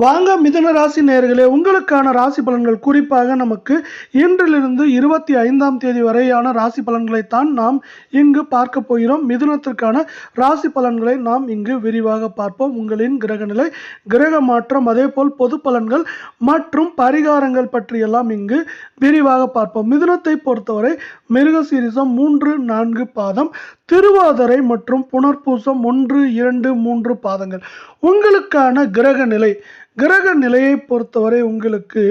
வாங்க மிதுன ராசி நேர்களே உங்களுக்கான ராசி பலன்கள் குறிப்பாக நமக்கு இன்றிலிருந்து இருபத்தி ஐந்தாம் தேதி வரையான ராசி பலன்களைத்தான் நாம் இங்கு பார்க்க போகிறோம். மிதுனத்திற்கான ராசி பலன்களை நாம் இங்கு விரிவாக பார்ப்போம். உங்களின் கிரகநிலை கிரக மாற்றம் அதேபோல் பொது பலன்கள் மற்றும் பரிகாரங்கள் பற்றியெல்லாம் இங்கு விரிவாக பார்ப்போம். மிதுனத்தை பொறுத்தவரை மிருக சீரிசம் மூன்று நான்கு பாதம் திருவாதிரை மற்றும் புனர்பூசம் ஒன்று இரண்டு மூன்று பாதங்கள். உங்களுக்கான கிரக நிலை கிரக நிலையை பொறுத்தவரை உங்களுக்கு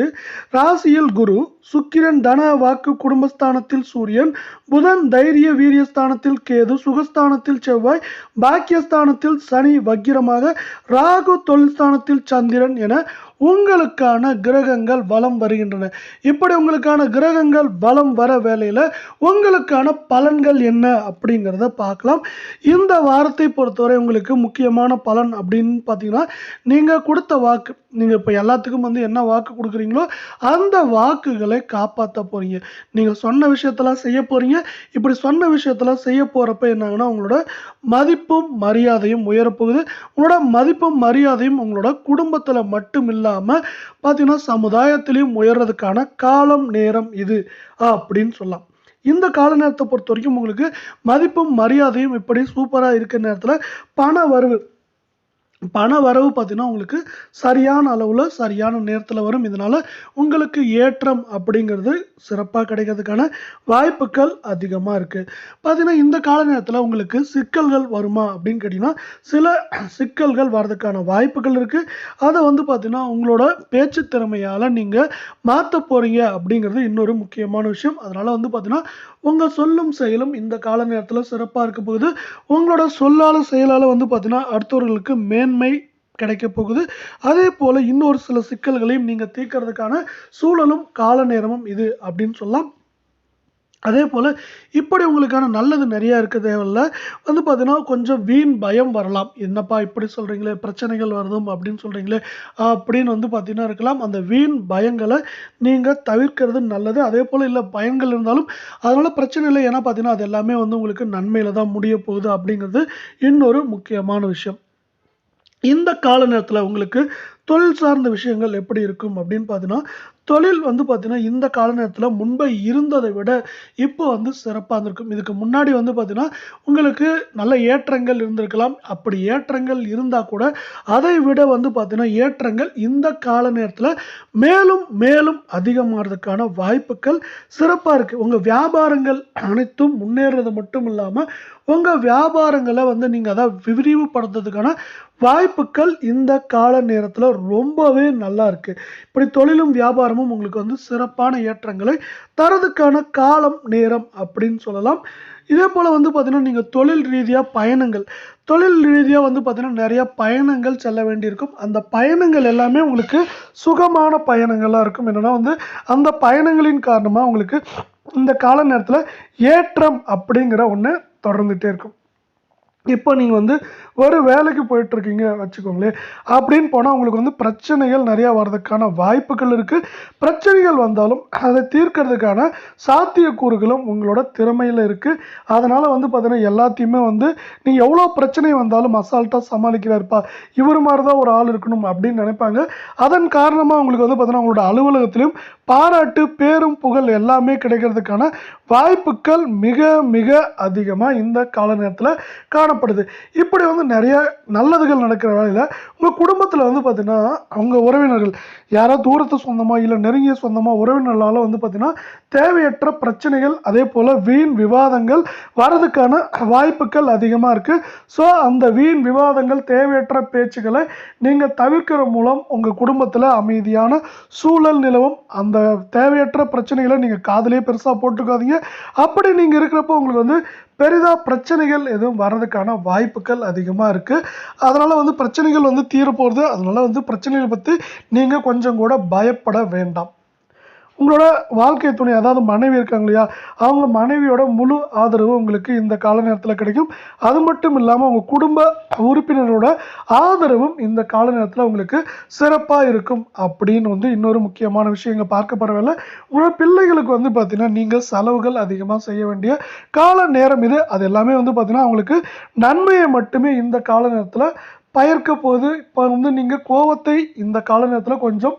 ராசியில் குரு சுக்கிரன் தன வாக்கு குடும்பஸ்தானத்தில் சூரியன் புதன் தைரிய வீரியஸ்தானத்தில் கேது சுகஸ்தானத்தில் செவ்வாய் பாக்கியஸ்தானத்தில் சனி வக்கிரமாக ராகு தொழில்ஸ்தானத்தில் சந்திரன் என உங்களுக்கான கிரகங்கள் வலம் வருகின்றன. இப்படி உங்களுக்கான கிரகங்கள் வலம் வர வேலையில் உங்களுக்கான பலன்கள் என்ன அப்படிங்கிறத பார்க்கலாம். இந்த வாரத்தை பொறுத்தவரை உங்களுக்கு முக்கியமான பலன் அப்படின்னு பார்த்தீங்கன்னா நீங்கள் கொடுத்த வாக்கு நீங்கள் இப்போ எல்லாத்துக்கும் வந்து என்ன வாக்கு கொடுக்குறீங்களோ அந்த வாக்குகளை காப்பாற்ற போகிறீங்க நீங்கள் சொன்ன விஷயத்தெல்லாம் செய்ய போகிறீங்க இப்படி சொன்ன விஷயத்தெல்லாம் செய்ய போகிறப்ப என்னாங்கன்னா உங்களோட மதிப்பும் மரியாதையும் உயரப்போகுது. உங்களோட மதிப்பும் மரியாதையும் உங்களோட குடும்பத்தில் மட்டும் இல்லாமல் பார்த்தீங்கன்னா சமுதாயத்திலையும் உயர்றதுக்கான காலம் நேரம் இது அப்படின்னு சொல்லலாம். இந்த கால நேரத்தை பொறுத்த வரைக்கும் உங்களுக்கு மதிப்பும் மரியாதையும் இப்படி சூப்பராக இருக்கிற நேரத்தில் பண வரவு பண வரவு பார்த்தீங்கன்னா உங்களுக்கு சரியான அளவில் சரியான நேரத்தில் வரும். இதனால் உங்களுக்கு ஏற்றம் அப்படிங்கிறது சிறப்பாக கிடைக்கிறதுக்கான வாய்ப்புகள் அதிகமாக இருக்குது பார்த்தீங்கன்னா இந்த கால நேரத்தில் உங்களுக்கு சிக்கல்கள் வருமா அப்படின்னு கேட்டிங்கன்னா சில சிக்கல்கள் வர்றதுக்கான வாய்ப்புகள் இருக்குது அதை வந்து பார்த்திங்கன்னா உங்களோட பேச்சு திறமையால் நீங்கள் மாற்ற போகிறீங்க அப்படிங்கிறது இன்னொரு முக்கியமான விஷயம். அதனால் வந்து பார்த்திங்கன்னா உங்கள் சொல்லும் செயலும் இந்த கால நேரத்தில் சிறப்பாக இருக்க போகுது. உங்களோட சொல்லால் செயலால் வந்து பார்த்திங்கன்னா அடுத்தவர்களுக்கு மேன் மேன்மை கிடைக்க போகுது. அதே போல் இன்னொரு சில சிக்கல்களையும் நீங்கள் தீர்க்கறதுக்கான சூழலும் கால நேரமும் இது அப்படின்னு சொல்லலாம். அதே போல் இப்படி உங்களுக்கான நல்லது நிறையா இருக்க தேவையில்ல. வந்து பார்த்தீங்கன்னா கொஞ்சம் வீண் பயம் வரலாம். என்னப்பா இப்படி சொல்கிறீங்களே பிரச்சனைகள் வருதும் அப்படின்னு சொல்கிறீங்களே அப்படின்னு வந்து பார்த்தீங்கன்னா இருக்கலாம். அந்த வீண் பயங்களை நீங்கள் தவிர்க்கிறது நல்லது. அதே போல் இல்லை பயங்கள் இருந்தாலும் அதனால் பிரச்சனை இல்லை. ஏன்னா பார்த்தீங்கன்னா அது எல்லாமே வந்து உங்களுக்கு நன்மையில் தான் முடிய போகுது அப்படிங்கிறது இன்னொரு முக்கியமான விஷயம். இந்த கால நேரத்தில் உங்களுக்கு தொழில் சார்ந்த விஷயங்கள் எப்படி இருக்கும் அப்படின்னு பார்த்தீங்கன்னா தொழில் வந்து பார்த்தீங்கன்னா இந்த கால நேரத்தில் முன்பை இருந்ததை விட இப்போ வந்து சிறப்பாக இருந்திருக்கும். இதுக்கு முன்னாடி வந்து பார்த்தீங்கன்னா உங்களுக்கு நல்ல ஏற்றங்கள் இருந்திருக்கலாம். அப்படி ஏற்றங்கள் இருந்தால் கூட அதை விட வந்து பார்த்தீங்கன்னா ஏற்றங்கள் இந்த கால நேரத்தில் மேலும் மேலும் அதிகமாகிறதுக்கான வாய்ப்புகள் சிறப்பாக இருக்குது உங்கள் வியாபாரங்கள் அனைத்தும் முன்னேறது மட்டும் இல்லாமல் உங்கள் வியாபாரங்களை வந்து நீங்கள் அதை விரிவுபடுத்துறதுக்கான வாய்ப்புகள் இந்த கால நேரத்தில் ரொம்பவே நல்லா இருக்குது இப்படி தொழிலும் வியாபாரமும் உங்களுக்கு வந்து சிறப்பான ஏற்றங்களை தரதுக்கான காலம் நேரம் அப்படின்னு சொல்லலாம். இதே போல் வந்து பார்த்திங்கன்னா நீங்கள் தொழில் ரீதியாக பயணங்கள். தொழில் ரீதியாக வந்து பார்த்தீங்கன்னா நிறைய பயணங்கள் செல்ல வேண்டியிருக்கும். அந்த பயணங்கள் எல்லாமே உங்களுக்கு சுகமான பயணங்களாக இருக்கும். என்னென்னா வந்து அந்த பயணங்களின் காரணமாக உங்களுக்கு இந்த கால நேரத்தில் ஏற்றம் அப்படிங்கிற ஒன்று தொடர்ந்துகிட்டே இருக்கும். இப்போ நீங்கள் வந்து ஒரு வேலைக்கு போயிட்டுருக்கீங்க வச்சுக்கோங்களேன். அப்படின்னு போனால் உங்களுக்கு வந்து பிரச்சனைகள் நிறையா வர்றதுக்கான வாய்ப்புகள் இருக்குது பிரச்சனைகள் வந்தாலும் அதை தீர்க்கறதுக்கான சாத்தியக்கூறுகளும் உங்களோட திறமையில் இருக்குது அதனால் வந்து பார்த்தீங்கன்னா எல்லாத்தையுமே வந்து நீங்கள் எவ்வளோ பிரச்சனை வந்தாலும் அசால்ட்டாக சமாளிக்கிறாருப்பா இவர் மாதிரி தான் ஒரு ஆள் இருக்கணும் அப்படின்னு நினைப்பாங்க. அதன் காரணமாக உங்களுக்கு வந்து பார்த்தீங்கன்னா உங்களோட அலுவலகத்திலையும் பாராட்டு பேரும் புகழ் எல்லாமே கிடைக்கிறதுக்கான வாய்ப்புகள் மிக மிக அதிகமாக இந்த கால நேரத்தில் காணப்படுது. இப்படி வந்து நிறைய நல்லதுகள் நடக்கிற வேலையில் உங்கள் குடும்பத்தில் வந்து பார்த்திங்கன்னா அவங்க உறவினர்கள் யாரோ தூரத்து சொந்தமாக இல்லை நெருங்கிய சொந்தமாக உறவினர்களால் வந்து பார்த்தீங்கன்னா தேவையற்ற பிரச்சனைகள் அதே போல் வீண் விவாதங்கள் வரதுக்கான வாய்ப்புகள் அதிகமாக இருக்குது ஸோ அந்த வீண் விவாதங்கள் தேவையற்ற பேச்சுக்களை நீங்கள் தவிர்க்கிற மூலம் உங்கள் குடும்பத்தில் அமைதியான சூழல் நிலவும். அந்த தேவையற்ற பிரச்சனைகளை நீங்கள் காதலே பெருசாக போட்டுக்காதீங்க. அப்படி நீங்கள் இருக்கிறப்போ உங்களுக்கு வந்து பெரிதாக பிரச்சனைகள் எதுவும் வர்றதுக்கான வாய்ப்புகள் அதிகமாக இருக்குது அதனால் வந்து பிரச்சனைகள் வந்து தீரப்போகிறது அதனால் வந்து பிரச்சனைகளை பற்றி நீங்கள் கொஞ்சம் கூட பயப்பட வேண்டாம். உங்களோட வாழ்க்கை துணை அதாவது மனைவி இருக்காங்க இல்லையா அவங்க மனைவியோட முழு ஆதரவு உங்களுக்கு இந்த கால நேரத்தில் கிடைக்கும். அது மட்டும் இல்லாமல் உங்கள் குடும்ப உறுப்பினரோட ஆதரவும் இந்த கால நேரத்தில் உங்களுக்கு சிறப்பாக இருக்கும் அப்படின்னு வந்து இன்னொரு முக்கியமான விஷயம் இங்கே பார்க்கப்படவில்லை உங்களோட பிள்ளைகளுக்கு வந்து பார்த்திங்கன்னா நீங்கள் செலவுகள் அதிகமாக செய்ய வேண்டிய கால நேரம் இது. அது எல்லாமே வந்து பார்த்திங்கன்னா அவங்களுக்கு நன்மையை மட்டுமே இந்த கால நேரத்தில் பயர்க்க போது இப்போ வந்து நீங்கள் கோவத்தை இந்த கால நேரத்தில் கொஞ்சம்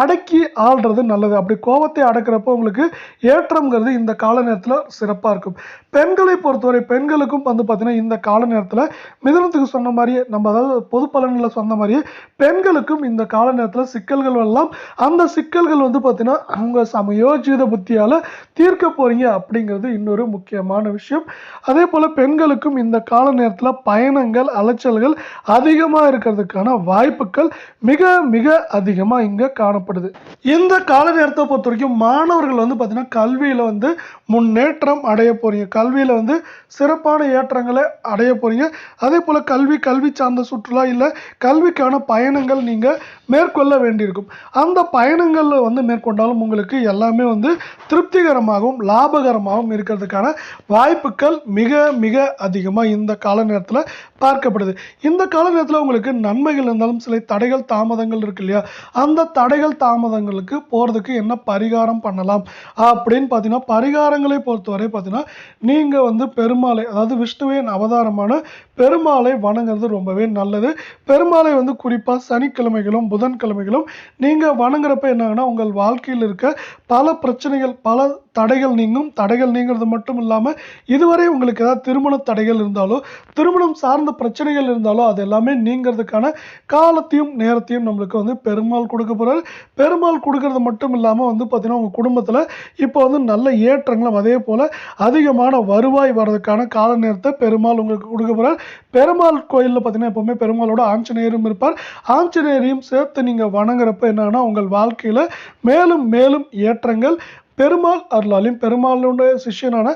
அடக்கி ஆள்றது நல்லது. அப்படி கோபத்தை அடக்கிறப்போ உங்களுக்கு ஏற்றம்ங்கிறது இந்த கால நேரத்தில் சிறப்பாக இருக்கும். பெண்களை பொறுத்தவரை பெண்களுக்கும் வந்து பார்த்திங்கன்னா இந்த கால நேரத்தில் மிதனத்துக்கு சொன்ன மாதிரியே நம்ம அதாவது பொது பலன்களில் சொன்ன மாதிரியே பெண்களுக்கும் இந்த கால நேரத்தில் சிக்கல்கள் வரலாம். அந்த சிக்கல்கள் வந்து பார்த்திங்கன்னா அவங்க சமயோஜித புத்தியால் தீர்க்க போகிறீங்க அப்படிங்கிறது இன்னொரு முக்கியமான விஷயம். அதே போல் பெண்களுக்கும் இந்த கால நேரத்தில் பயணங்கள் அலைச்சல்கள் அதிகமாக இருக்கிறதுக்கான வாய்ப்புகள் மிக மிக அதிகமாக இங்கே காணப்படுது. இந்த கால நேரத்தை பொறுத்த வரைக்கும் மாணவர்கள் வந்து பார்த்தீங்கன்னா கல்வியில் வந்து முன்னேற்றம் அடைய போறீங்க. கல்வியில் வந்து சிறப்பான ஏற்றங்களை அடைய போறீங்க. அதே போல் கல்வி கல்வி சார்ந்த சுற்றுலா இல்லை கல்விக்கான பயணங்கள் நீங்கள் மேற்கொள்ள வேண்டியிருக்கும். அந்த பயணங்களில் வந்து மேற்கொண்டாலும் உங்களுக்கு எல்லாமே வந்து திருப்திகரமாகவும் லாபகரமாகவும் இருக்கிறதுக்கான வாய்ப்புகள் மிக மிக அதிகமாக இந்த கால நேரத்தில் பார்க்கப்படுது. இந்த கால நேரத்தில் உங்களுக்கு நன்மைகள் இருந்தாலும் சில தடைகள் தாமதங்கள் இருக்கு இல்லையா? அந்த தடைகள் தாமதங்களுக்கு போகிறதுக்கு என்ன பரிகாரம் பண்ணலாம் அப்படின்னு பார்த்தீங்கன்னா பரிகாரங்களை பொறுத்தவரை பார்த்தீங்கன்னா நீங்கள் வந்து பெருமாளை அதாவது விஷ்ணுவின் அவதாரமான பெருமாளை வணங்குறது ரொம்பவே நல்லது. பெருமாளை வந்து குறிப்பாக சனிக்கிழமைகளும் புதன்கிழமைகளும் நீங்கள் வணங்குறப்ப என்னங்கன்னா உங்கள் வாழ்க்கையில் இருக்க பல பிரச்சனைகள் பல தடைகள் நீங்கும். தடைகள் நீங்கிறது மட்டும் இல்லாமல் இதுவரை உங்களுக்கு ஏதாவது திருமண தடைகள் இருந்தாலோ திருமணம் சார்ந்த பிரச்சனைகள் இருந்தாலோ அது எல்லாமே நீங்கிறதுக்கான காலத்தையும் நேரத்தையும் நம்மளுக்கு வந்து பெருமாள் கொடுக்க போகிறார் பெருமாள் கொடுக்கறது மட்டும் இல்லாமல் வந்து பார்த்திங்கன்னா உங்கள் குடும்பத்தில் இப்போ வந்து நல்ல ஏற்றங்களும் அதே போல் அதிகமான வருவாய் வர்றதுக்கான கால நேரத்தை பெருமாள் உங்களுக்கு கொடுக்க போகிறார் பெருமாள் கோயிலில் பார்த்தீங்கன்னா எப்போவுமே பெருமாளோட ஆஞ்சநேயரும் இருப்பார். ஆஞ்சநேயரையும் சேர்த்து நீங்கள் வணங்குறப்ப என்னன்னா உங்கள் வாழ்க்கையில் மேலும் மேலும் ஏற்றங்கள் பெருமாள் அருளாலையும் பெருமாளுடைய சிஷ்யனான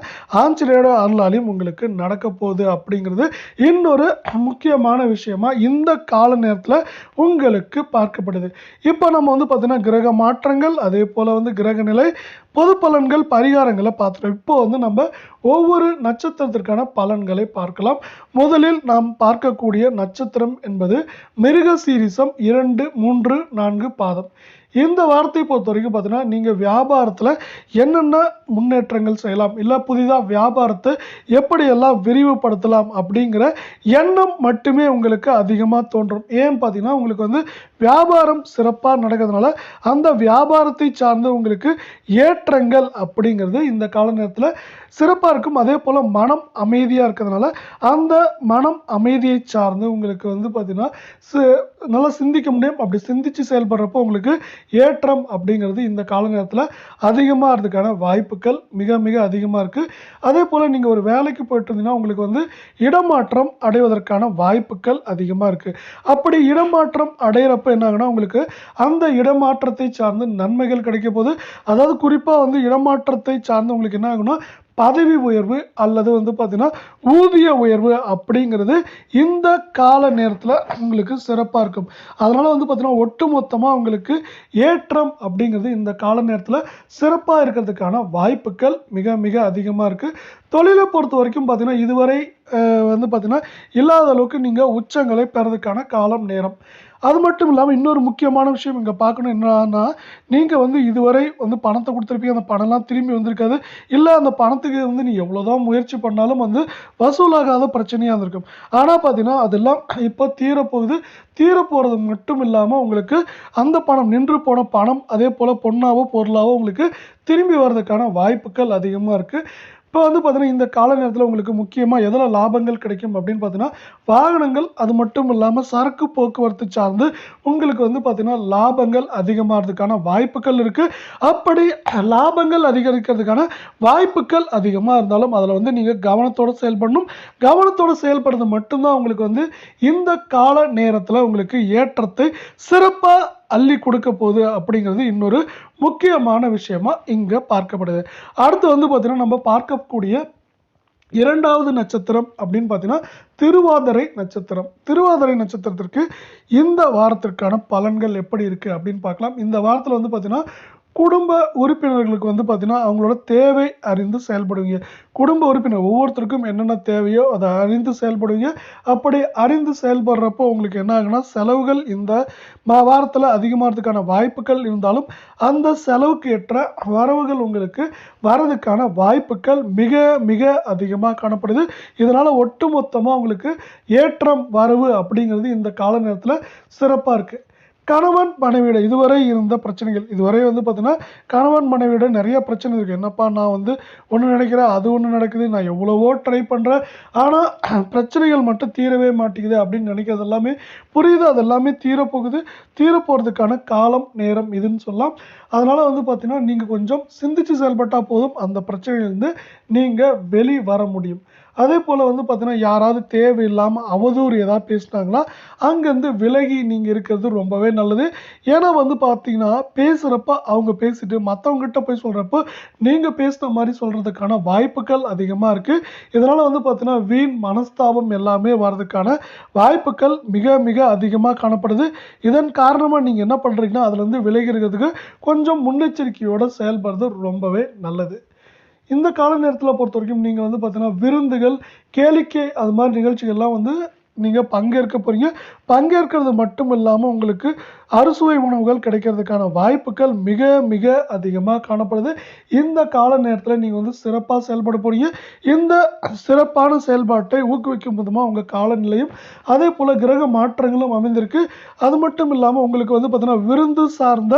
ஆஞ்சநேயோட அருளாலையும் உங்களுக்கு நடக்க போகுது அப்படிங்கிறது இன்னொரு முக்கியமான விஷயமா இந்த கால நேரத்தில் உங்களுக்கு பார்க்கப்படுது. இப்போ நம்ம வந்து பார்த்திங்கன்னா கிரக மாற்றங்கள் அதே போல் வந்து கிரக நிலை பொது பலன்கள் பரிகாரங்களை பார்த்துட்டோம். இப்போ வந்து நம்ம ஒவ்வொரு நட்சத்திரத்திற்கான பலன்களை பார்க்கலாம். முதலில் நாம் பார்க்கக்கூடிய நட்சத்திரம் என்பது மிருக சீரிசம் இரண்டு மூன்று நான்கு பாதம். இந்த வார்த்தையை பொறுத்த வரைக்கும் பார்த்தீங்கன்னா நீங்கள் வியாபாரத்தில் என்னென்ன முன்னேற்றங்கள் செய்யலாம்? இல்லை புதிதாக வியாபாரத்தை எப்படியெல்லாம் விரிவுபடுத்தலாம்? அப்படிங்கிற எண்ணம் மட்டுமே உங்களுக்கு அதிகமாக தோன்றும். ஏன்னு பார்த்தீங்கன்னா உங்களுக்கு வந்து வியாபாரம் சிறப்பாக நடக்கிறதுனால அந்த வியாபாரத்தை சார்ந்து உங்களுக்கு ஏற்றங்கள் அப்படிங்கிறது இந்த கால நேரத்தில் சிறப்பாக இருக்கும். அதே போல் மனம் அமைதியாக இருக்கிறதுனால அந்த மனம் அமைதியை சார்ந்து உங்களுக்கு வந்து பார்த்திங்கன்னா சி- நல்லா சிந்திக்க முடியும். அப்படி சிந்தித்து செயல்படுறப்போ உங்களுக்கு ஏற்றம் அப்படிங்கிறது இந்த கால நேரத்தில் அதிகமாக இருக்கிறதுக்கான வாய்ப்புகள் மிக மிக அதிகமாக இருக்குது அதே போல் நீங்கள் ஒரு வேலைக்கு போயிட்டு இருந்தீங்கன்னா உங்களுக்கு வந்து இடமாற்றம் அடைவதற்கான வாய்ப்புகள் அதிகமாக இருக்குது அப்படி இடமாற்றம் அடையிறப்ப என்னாகுன்னா உங்களுக்கு அந்த இடமாற்றத்தை சார்ந்து நன்மைகள் கிடைக்க போது அதாவது குறிப்பாக வந்து இடமாற்றத்தை சார்ந்து உங்களுக்கு என்ன ஆகுனா பதவி உயர்வு அல்லது வந்து பார்த்திங்கன்னா ஊதிய உயர்வு அப்படிங்கிறது இந்த கால நேரத்தில் உங்களுக்கு சிறப்பாக இருக்கும். அதனால் வந்து பார்த்திங்கன்னா ஒட்டுமொத்தமாக உங்களுக்கு ஏற்றம் அப்படிங்கிறது இந்த கால நேரத்தில் சிறப்பாக இருக்கிறதுக்கான வாய்ப்புகள் மிக மிக அதிகமாக இருக்குது தொழிலை பொறுத்த வரைக்கும் பார்த்திங்கன்னா இதுவரை வந்து பார்த்தீங்கன்னா இல்லாத அளவுக்கு நீங்கள் உச்சங்களை பெறதுக்கான காலம் நேரம். அது மட்டும் இல்லாமல் இன்னொரு முக்கியமான விஷயம் இங்கே பார்க்கணும். என்னன்னா நீங்கள் வந்து இதுவரை வந்து பணத்தை கொடுத்துருப்பீங்க. அந்த பணம்லாம் திரும்பி வந்திருக்காது. இல்லை அந்த பணத்துக்கு வந்து நீ எவ்வளோதான் முயற்சி பண்ணாலும் வந்து வசூலாகாத பிரச்சனையாக இருந்திருக்கும். ஆனால் பார்த்தீங்கன்னா அதெல்லாம் இப்போ தீரப்போகுது. தீரப்போகிறது மட்டும் இல்லாமல் உங்களுக்கு அந்த பணம் நின்று போன பணம் அதே போல் பொண்ணாவோ பொருளாவோ உங்களுக்கு திரும்பி வர்றதுக்கான வாய்ப்புகள் அதிகமாக இருக்குது இப்போ வந்து பார்த்தீங்கன்னா இந்த கால நேரத்தில் உங்களுக்கு முக்கியமாக எதில் லாபங்கள் கிடைக்கும் அப்படின்னு பார்த்தீங்கன்னா வாகனங்கள் அது மட்டும் இல்லாமல் சரக்கு போக்குவரத்து சார்ந்து உங்களுக்கு வந்து பார்த்தீங்கன்னா லாபங்கள் அதிகமாகிறதுக்கான வாய்ப்புகள் இருக்குது அப்படி லாபங்கள் அதிகரிக்கிறதுக்கான வாய்ப்புகள் அதிகமாக இருந்தாலும் அதில் வந்து நீங்கள் கவனத்தோடு செயல்படணும். கவனத்தோடு செயல்படுறது மட்டும்தான் உங்களுக்கு வந்து இந்த கால நேரத்தில் உங்களுக்கு ஏற்றத்தை சிறப்பாக அள்ளி கொடுக்க போகுது அப்படிங்கிறது இன்னொரு முக்கியமான விஷயமா இங்கே பார்க்கப்படுது. அடுத்து வந்து பார்த்தீங்கன்னா நம்ம பார்க்கக்கூடிய இரண்டாவது நட்சத்திரம் அப்படின்னு பார்த்தீங்கன்னா திருவாதிரை நட்சத்திரம். திருவாதிரை நட்சத்திரத்திற்கு இந்த வாரத்திற்கான பலன்கள் எப்படி இருக்குது அப்படின்னு பார்க்கலாம். இந்த வாரத்தில் வந்து பார்த்திங்கன்னா குடும்ப உறுப்பினர்களுக்கு வந்து பார்த்திங்கன்னா அவங்களோட தேவை அறிந்து செயல்படுவீங்க. குடும்ப உறுப்பினர் ஒவ்வொருத்தருக்கும் என்னென்ன தேவையோ அதை அறிந்து செயல்படுவீங்க. அப்படி அறிந்து செயல்படுறப்போ உங்களுக்கு என்ன ஆகுன்னா செலவுகள் இந்த மா வாரத்தில் அதிகமாகிறதுக்கான வாய்ப்புகள் இருந்தாலும் அந்த செலவுக்கு ஏற்ற வரவுகள் உங்களுக்கு வரதுக்கான வாய்ப்புகள் மிக மிக அதிகமாக காணப்படுது. இதனால் ஒட்டுமொத்தமாக உங்களுக்கு ஏற்றம் வரவு அப்படிங்கிறது இந்த கால நேரத்தில் சிறப்பாக இருக்குது கணவன் மனைவியோட இதுவரை இருந்த பிரச்சனைகள். இதுவரை வந்து பார்த்தீங்கன்னா கணவன் மனைவியோட நிறைய பிரச்சனை இருக்குது என்னப்பா நான் வந்து ஒன்று நினைக்கிறேன் அது ஒன்று நடக்குது நான் எவ்வளவோ ட்ரை பண்ணுறேன் ஆனால் பிரச்சனைகள் மட்டும் தீரவே மாட்டேங்குது அப்படின்னு நினைக்கிறது எல்லாமே புரியுது. அது எல்லாமே தீரப்போகுது. தீரப்போகிறதுக்கான காலம் நேரம் இதுன்னு சொல்லலாம். அதனால் வந்து பார்த்தீங்கன்னா நீங்கள் கொஞ்சம் சிந்திச்சு செயல்பட்டால் போதும். அந்த பிரச்சனையிலேருந்து நீங்கள் வெளி வர முடியும். அதே போல் வந்து பார்த்தீங்கன்னா யாராவது தேவையில்லாமல் அவதூறு ஏதாவது பேசினாங்களா அங்கேருந்து விலகி நீங்கள் இருக்கிறது ரொம்பவே நல்லது. ஏன்னா வந்து பார்த்தீங்கன்னா பேசுகிறப்ப அவங்க பேசிட்டு மற்றவங்ககிட்ட போய் சொல்கிறப்போ நீங்கள் பேசுன மாதிரி சொல்கிறதுக்கான வாய்ப்புகள் அதிகமாக இருக்குது இதனால் வந்து பார்த்தீங்கன்னா வீண் மனஸ்தாபம் எல்லாமே வர்றதுக்கான வாய்ப்புகள் மிக மிக அதிகமாக காணப்படுது. இதன் காரணமாக நீங்கள் என்ன பண்ணுறீங்கன்னா அதுலேருந்து விலகி இருக்கிறதுக்கு கொஞ்சம் முன்னெச்சரிக்கையோடு செயல்படுறது ரொம்பவே நல்லது. இந்த கால நேரத்தில் பொறுத்த வரைக்கும் நீங்கள் வந்து பார்த்தீங்கன்னா விருந்துகள் கேளிக்கை அது மாதிரி நிகழ்ச்சிகள்லாம் வந்து நீங்கள் பங்கேற்க போகிறீங்க பங்கேற்கிறது மட்டும் இல்லாமல் உங்களுக்கு அறுசுவை உணவுகள் கிடைக்கிறதுக்கான வாய்ப்புகள் மிக மிக அதிகமாக காணப்படுது. இந்த கால நேரத்தில் நீங்கள் வந்து சிறப்பாக செயல்பட போகிறீங்க இந்த சிறப்பான செயல்பாட்டை ஊக்குவிக்கும் விதமாக உங்கள் காலநிலையும் அதே போல் கிரக மாற்றங்களும் அமைந்திருக்கு. அது மட்டும் இல்லாமல் உங்களுக்கு வந்து பார்த்திங்கன்னா விருந்து சார்ந்த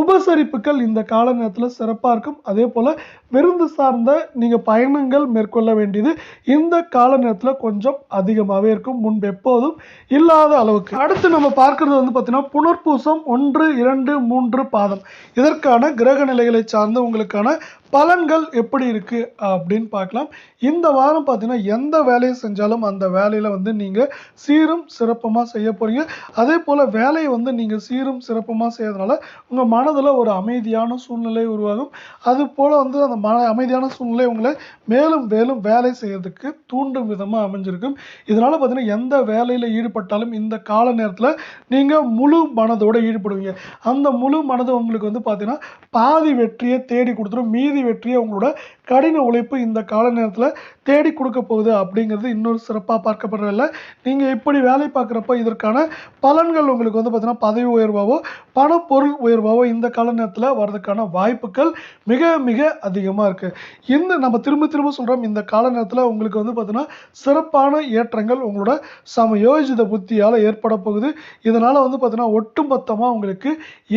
உபசரிப்புகள் இந்த கால நேரத்தில் சிறப்பாக இருக்கும். அதே போல் விருந்து சார்ந்த நீங்கள் பயணங்கள் மேற்கொள்ள வேண்டியது இந்த கால நேரத்தில் கொஞ்சம் அதிகமாகவே இருக்கும். முன்பு எப்போதும் இல்லாத அளவுக்கு. அடுத்து நம்ம பார்க்கறது வந்து பார்த்தீங்கன்னா புனர்பூசம் ஒன்று இரண்டு மூன்று பாதம். இதற்கான கிரக நிலைகளை சார்ந்து உங்களுக்கான பலன்கள் எப்படி இருக்குது அப்படின்னு பார்க்கலாம். இந்த வாரம் பார்த்தீங்கன்னா எந்த வேலையை செஞ்சாலும் அந்த வேலையில் வந்து நீங்கள் சீரும் சிறப்பமாக செய்ய போகிறீங்க அதே போல் வேலையை வந்து நீங்கள் சீரும் சிறப்பமாக செய்யறதுனால உங்கள் மனதில் ஒரு அமைதியான சூழ்நிலை உருவாகும். அது போல் வந்து அந்த மன அமைதியான சூழ்நிலை உங்களை மேலும் மேலும் வேலை செய்யறதுக்கு தூண்டும் விதமாக அமைஞ்சிருக்கும். இதனால் பார்த்தீங்கன்னா எந்த வேலையில் ஈடுபட்டாலும் இந்த கால நேரத்தில் நீங்கள் முழு மனதோடு ஈடுபடுவீங்க. அந்த முழு மனது உங்களுக்கு வந்து பார்த்தீங்கன்னா பாதி வெற்றியை தேடி கொடுத்துரும். மீதி வெற்றியை உங்களோட கடின உழைப்பு இந்த கால நேரத்தில் தேடி கொடுக்க போகுது அப்படிங்கிறது இன்னொரு சிறப்பாக பார்க்கப்படுறதில்ல நீங்கள் இப்படி வேலை பார்க்குறப்ப இதற்கான பலன்கள் உங்களுக்கு வந்து பார்த்திங்கன்னா பதவி உயர்வாவோ பணப்பொருள் உயர்வாவோ இந்த கால நேரத்தில் வர்றதுக்கான வாய்ப்புகள் மிக மிக அதிகமாக இருக்குது இந்த நம்ம திரும்ப திரும்ப சொல்கிறோம் இந்த கால நேரத்தில் உங்களுக்கு வந்து பார்த்திங்கன்னா சிறப்பான ஏற்றங்கள் உங்களோட சமயோஜித புத்தியால் ஏற்பட போகுது. இதனால் வந்து பார்த்திங்கன்னா ஒட்டுமொத்தமாக உங்களுக்கு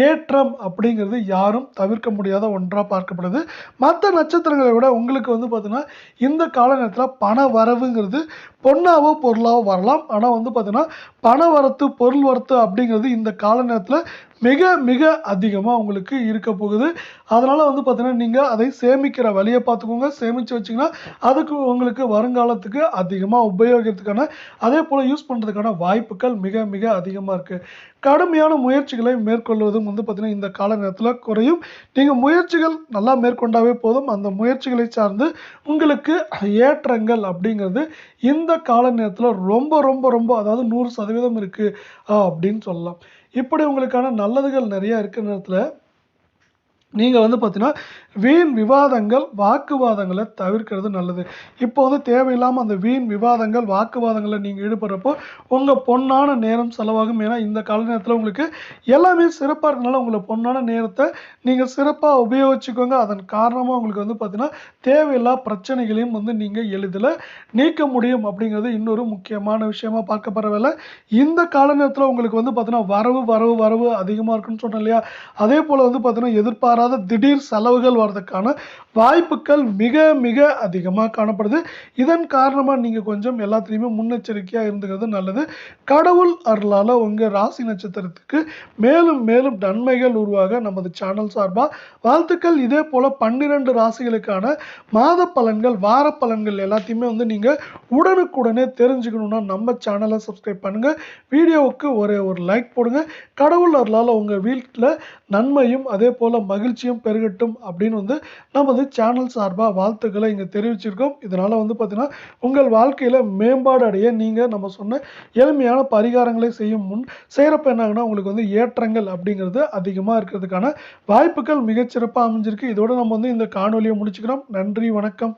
ஏற்றம் அப்படிங்கிறது யாரும் தவிர்க்க முடியாத ஒன்றாக பார்க்கப்படுது. மற்ற நட்சத்திரங்களை விட உங்களுக்கு வந்து பார்த்திங்கன்னா இந்த கால நேரத்தில் பண வரவுங்கிறது பொண்ணாவோ பொருளாவோ வரலாம். ஆனால் வந்து பார்த்தீங்கன்னா பண வரத்து பொருள் வரத்து அப்படிங்கிறது இந்த கால நேரத்தில் மிக மிக அதிகமாக உங்களுக்கு இருக்க போகுது. அதனால் வந்து பார்த்தீங்கன்னா நீங்கள் அதை சேமிக்கிற வழியை பார்த்துக்கோங்க. சேமித்து வச்சிங்கன்னா அதுக்கு உங்களுக்கு வருங்காலத்துக்கு அதிகமாக உபயோகிக்கிறதுக்கான அதே போல் யூஸ் பண்ணுறதுக்கான வாய்ப்புகள் மிக மிக அதிகமாக இருக்குது கடுமையான முயற்சிகளை மேற்கொள்வதும் வந்து பார்த்திங்கன்னா இந்த கால நேரத்தில் குறையும். நீங்கள் முயற்சிகள் நல்லா மேற்கொண்டாவே போதும். அந்த முயற்சிகளை சார்ந்து உங்களுக்கு ஏற்றங்கள் அப்படிங்கிறது இந்த கால நேரத்தில் ரொம்ப ரொம்ப ரொம்ப அதாவது நூறு சதவீதம் இருக்குது அப்படின்னு சொல்லலாம். இப்படி உங்களுக்கான நல்லதுகள் நிறையா இருக்கிற நேரத்தில் நீங்கள் வந்து பார்த்தீங்கன்னா வீண் விவாதங்கள் வாக்குவாதங்களை தவிர்க்கிறது நல்லது. இப்போ வந்து தேவையில்லாமல் அந்த வீண் விவாதங்கள் வாக்குவாதங்களை நீங்கள் ஈடுபடுறப்போ உங்கள் பொன்னான நேரம் செலவாகும். ஏன்னா இந்த கால நேரத்தில் உங்களுக்கு எல்லாமே சிறப்பாக இருக்கனால உங்களை பொன்னான நேரத்தை நீங்கள் சிறப்பாக உபயோகிச்சுக்கோங்க. அதன் காரணமாக உங்களுக்கு வந்து பார்த்தீங்கன்னா தேவையில்லா பிரச்சனைகளையும் வந்து நீங்கள் எளிதில் நீக்க முடியும் அப்படிங்கிறது இன்னொரு முக்கியமான விஷயமா பார்க்கப்படுறதில்ல இந்த கால நேரத்தில் உங்களுக்கு வந்து பார்த்தீங்கன்னா வரவு வரவு வரவு அதிகமாக இருக்குன்னு சொன்னேன் இல்லையா? அதே போல் வந்து பார்த்தீங்கன்னா எதிர்பாராத திடீர் செலவுகள் வர்றதுக்கான வாய்ப்புகள் மிக மிக அதிகமாக காணப்படுது. இதன் காரணமாக நீங்கள் கொஞ்சம் எல்லாத்துலேயுமே முன்னெச்சரிக்கையாக இருந்துக்கிறது நல்லது. கடவுள் அருளால் உங்கள் ராசி நட்சத்திரத்துக்கு மேலும் மேலும் நன்மைகள் உருவாக நமது சேனல் சார்பாக வாழ்த்துக்கள். இதே போல் பன்னிரண்டு ராசிகளுக்கான மாத பலன்கள் வார பலன்கள் எல்லாத்தையுமே வந்து நீங்கள் உடனுக்குடனே தெரிஞ்சுக்கணுன்னா நம்ம சேனலை சப்ஸ்கிரைப் பண்ணுங்கள் வீடியோவுக்கு ஒரே ஒரு லைக் போடுங்க. கடவுள் அருளால் உங்கள் வீட்டில் நன்மையும் அதே போல் மகிழ்ச்சி மகிழ்ச்சியும் பெருகட்டும் அப்படின்னு வந்து நமது சேனல் சார்பாக வாழ்த்துக்களை இங்கே தெரிவிச்சிருக்கோம். இதனால் வந்து பார்த்திங்கன்னா உங்கள் வாழ்க்கையில் மேம்பாடு அடைய நீங்கள் நம்ம சொன்ன எளிமையான பரிகாரங்களை செய்யும் முன் செய்கிறப்ப என்னாகுன்னா உங்களுக்கு வந்து ஏற்றங்கள் அப்படிங்கிறது அதிகமாக இருக்கிறதுக்கான வாய்ப்புகள் மிகச்சிறப்பாக அமைஞ்சிருக்கு. இதோட நம்ம வந்து இந்த காணொலியை முடிச்சுக்கிறோம். நன்றி வணக்கம்.